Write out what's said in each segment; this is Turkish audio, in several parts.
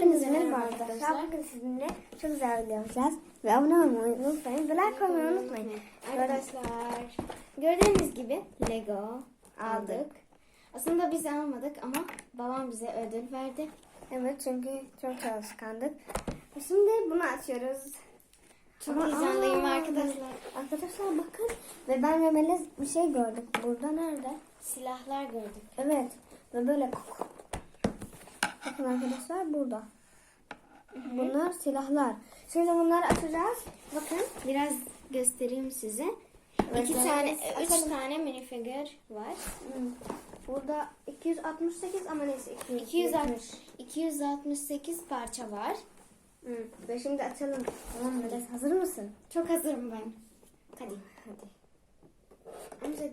Hepinize merhaba arkadaşlar. Bugün sizinle çok güzel video yapacağız. Ve abone olmayı unutmayın. Ve like koymayı unutmayın. Arkadaşlar gördüğünüz gibi Lego aldık. Aslında biz almadık ama babam bize ödül verdi. Evet çünkü çok çalışkandık. Şimdi bunu açıyoruz. Çok Ama- heyecanlıyım arkadaşlar. Arkadaşlar bakın. Ve ben ve Melez bir şey gördük. Burada nerede? Silahlar gördük. Evet. Ve böyle Bakın arkadaşlar burada. Bunlar silahlar. Şimdi bunları açacağız. Bakın biraz göstereyim size. Evet, İki tane, üç tane minifigür var. Hmm. Burada 268 ama neyse 260, 268 parça var. Hı. Ve şimdi açalım. Tamam Melez hazır mısın? Çok hazırım ben. Hadi. Hadi. Amca,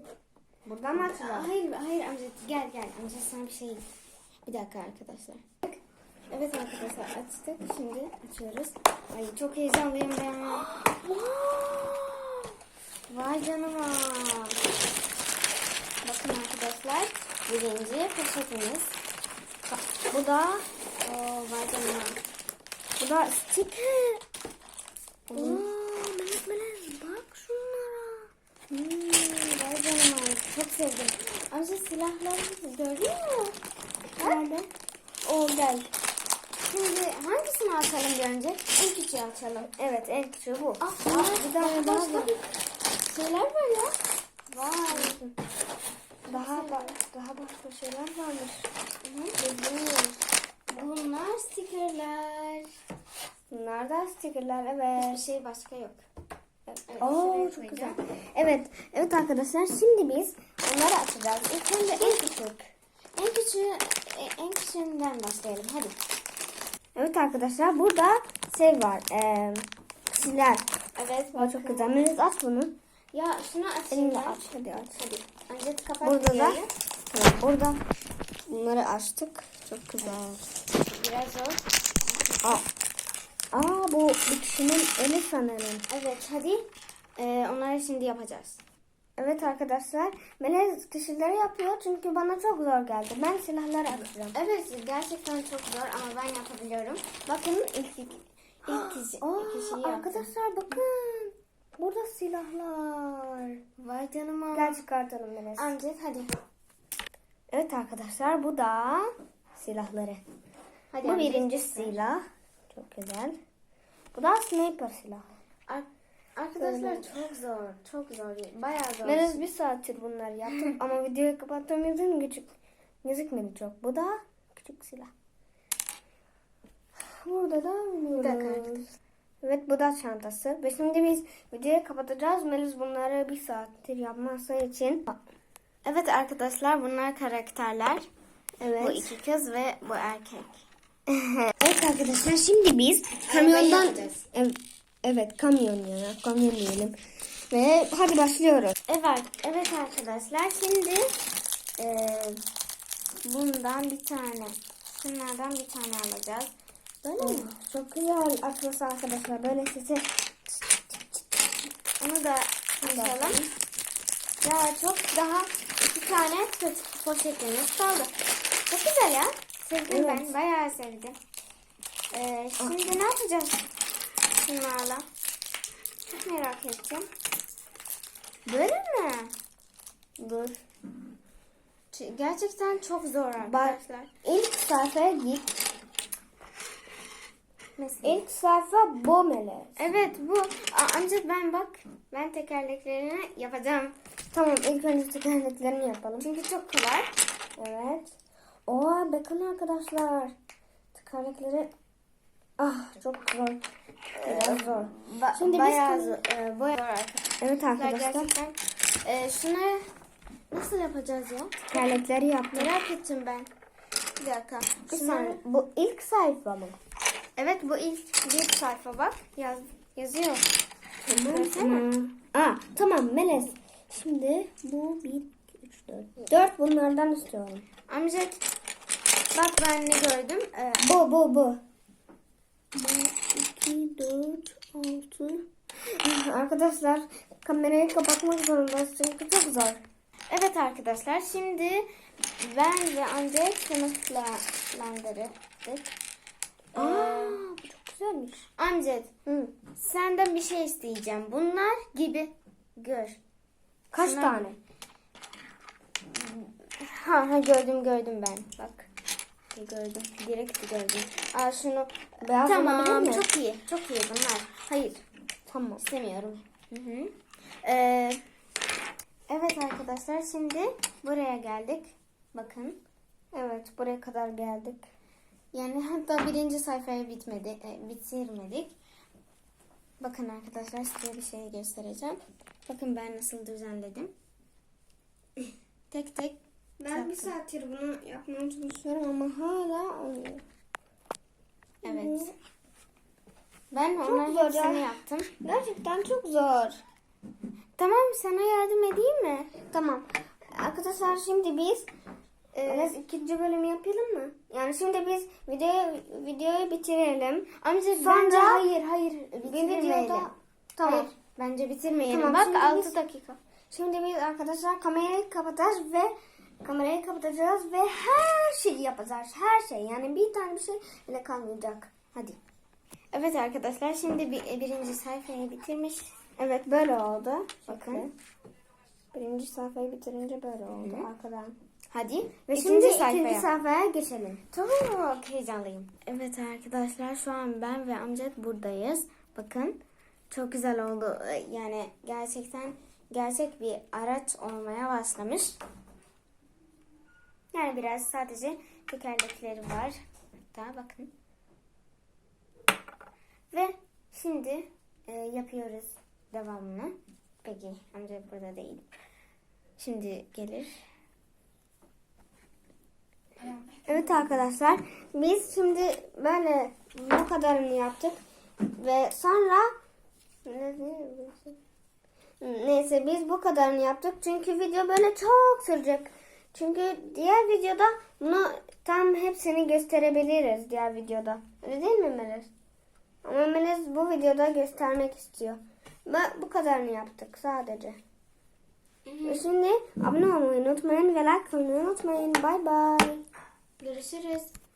Buradan mı açacağız? hayır, hayır amca gel gel. Amca sana bir şey. Bir dakika arkadaşlar. Evet arkadaşlar açtık. Şimdi açıyoruz. Ay çok heyecanlıyım ben. Vay canına. Bakın arkadaşlar. Birinci poşetimiz. Bu da Oo vay canına. bu da sticker. Oo, Melez Melez bak şunlara. Hmm, vay canına. Çok sevdim. Amca silahları gördün mü? Nerede? O gel. Şimdi hangisini açalım bir önce? En küçüğü açalım. Evet en küçüğü bu. Ah, Ah, bir tane daha var. şeyler var ya. Vay. Daha ba- daha başka şeyler varmış. Hı. Bunlar stikerler. Bunlar da stickerlar Hiçbir evet. şey başka yok. Evet, Oo çok güzel. Evet, evet arkadaşlar şimdi biz onları açacağız. İlk önce en küçük. En küçüğü, e, en küçüğünden başlayalım. Hadi. Evet arkadaşlar burada şey var. Eee kişiler. Evet. O çok güzel. Melis aç bunu. Ya şunu açayım Elinle aç. Hadi aç. Hadi. Önce kapat Burada da evet, burada bunları açtık. Çok güzel. Biraz zor. Aa, aa bu bir kişinin eli sanırım. Evet hadi. Ee, onları şimdi yapacağız. Evet arkadaşlar. Melez kişileri yapıyor çünkü bana çok zor geldi. Ben silahları açacağım. Evet gerçekten çok zor ama ben yapabiliyorum. Bakın ilk ilk, ilk kişi, Aa, kişiyi yaptım. arkadaşlar bakın. Burada silahlar. Vay canıma. Gel çıkartalım Melez. Amcet hadi. Evet arkadaşlar bu da silahları. Hadi Bu birinci silah. Çok güzel. Bu da sniper silah. Ar- Arkadaşlar çok zor. Çok zor. Bayağı zor. Melez bir saattir bunları yaptım ama videoyu kapattığım yüzden küçük gözükmedi çok. Bu da küçük silah. Burada da arkadaşlar. Evet bu da çantası. Ve şimdi biz videoyu kapatacağız. Melis bunları bir saattir yapması için. Evet arkadaşlar bunlar karakterler. Evet. Bu iki kız ve bu erkek. evet arkadaşlar şimdi biz kamyondan evet, evet kamyon ya kamyon diyelim. Ve hadi başlıyoruz. Evet, evet arkadaşlar şimdi eee, bundan bir tane, şunlardan bir tane alacağız. Böyle mi? Çok güzel atması arkadaşlar. Böyle sesi Onu da açalım. Ya çok daha iki tane po- poşetimiz kaldı. Çok güzel ya. Sevdim Evet. ben. Bayağı sevdim. Ee, şimdi ne yapacağız şunlarla? Çok merak ettim. Böyle mi? dur. Gerçekten çok zor arkadaşlar. İlk sayfaya git. Mesela. İlk sayfa bu Melis. Evet bu. Ancak ben bak. Ben tekerleklerini yapacağım. Tamam ilk önce tekerleklerini yapalım. Çünkü çok kolay. Evet. Oha bakın arkadaşlar. Tekerlekleri ah çok zor. Biraz zor. Ba- Şimdi biz bayağı kız- zor. e, bayağı zor arkadaşlar. Evet arkadaşlar. Gerçekten. E, şunları nasıl yapacağız ya? Tekerlekleri yaptık. Merak ettim ben. Bir dakika. Bir Şunları- saniye. Bu ilk sayfa mı? Evet bu ilk bir sayfa bak. Yaz, yazıyor. Tamam. Aa, tamam Meles. Şimdi bu bir, iki, üç, dört. Dört bunlardan istiyorum. Amcet bak ben ne gördüm. E, Bu, bu, bu. Bir, iki, dört, altı. Arkadaşlar kamerayı kapatmak zorundayız çünkü çok zor. evet arkadaşlar şimdi ben ve Ancet sınıflandırdık. Aa, Amcet Hı. senden bir şey isteyeceğim. Bunlar gibi gör. Kaç Şuna- tane? Ha, ha gördüm gördüm ben. Bak. Gördüm. Direkt gördüm. Al şunu. Beyaz tamam mi? çok iyi. Çok iyi bunlar. Hayır. Tamam. İstemiyorum. Hı hı. Ee, evet arkadaşlar şimdi buraya geldik. Bakın. Evet buraya kadar geldik. Yani hatta birinci sayfayı bitmedi, e, bitirmedik. Bakın arkadaşlar size bir şey göstereceğim. Bakın ben nasıl düzenledim. tek tek Ben bir saattir bunu yapmaya çalışıyorum ama hala olmuyor. evet. Ben Çok onların zor hepsini ya. yaptım. Gerçekten çok zor. Tamam sana yardım edeyim mi? Tamam. Arkadaşlar şimdi biz e, ikinci bölümü yapalım mı? Yani şimdi biz videoyu videoyu bitirelim. Amca Sonra- bence hayır hayır bitirmeyelim. videoda tamam. Hayır, bence bitirmeyelim. Tamam, Bak şimdi 6 biz- dakika. Şimdi biz arkadaşlar kamerayı kapatacağız ve kamerayı kapatacağız ve her şeyi yapacağız. Her şey. Yani bir tane bir şey bile kalmayacak. Hadi. Evet arkadaşlar şimdi bir, birinci sayfayı bitirmiş. Evet böyle oldu. Bakın. Birinci sayfayı bitirince böyle oldu arkadan. Hadi. Ve ikinci şimdi sayfaya. ikinci sayfaya geçelim. Çok heyecanlıyım. Evet arkadaşlar şu an ben ve amcat buradayız. Bakın çok güzel oldu. Yani gerçekten gerçek bir araç olmaya başlamış. Yani biraz sadece tekerlekleri var. Hatta bakın. Ve şimdi e, yapıyoruz devamını. Peki amca burada değil. Şimdi gelir. Evet arkadaşlar biz şimdi böyle bu kadarını yaptık ve sonra neyse biz bu kadarını yaptık çünkü video böyle çok sürecek. Çünkü diğer videoda bunu tam hepsini gösterebiliriz diğer videoda. Öyle değil mi Melis? Ama Melis bu videoda göstermek istiyor. Ve bu kadarını yaptık sadece. Ve şimdi abone olmayı unutmayın ve like olmayı unutmayın. Bye bye. Görüşürüz.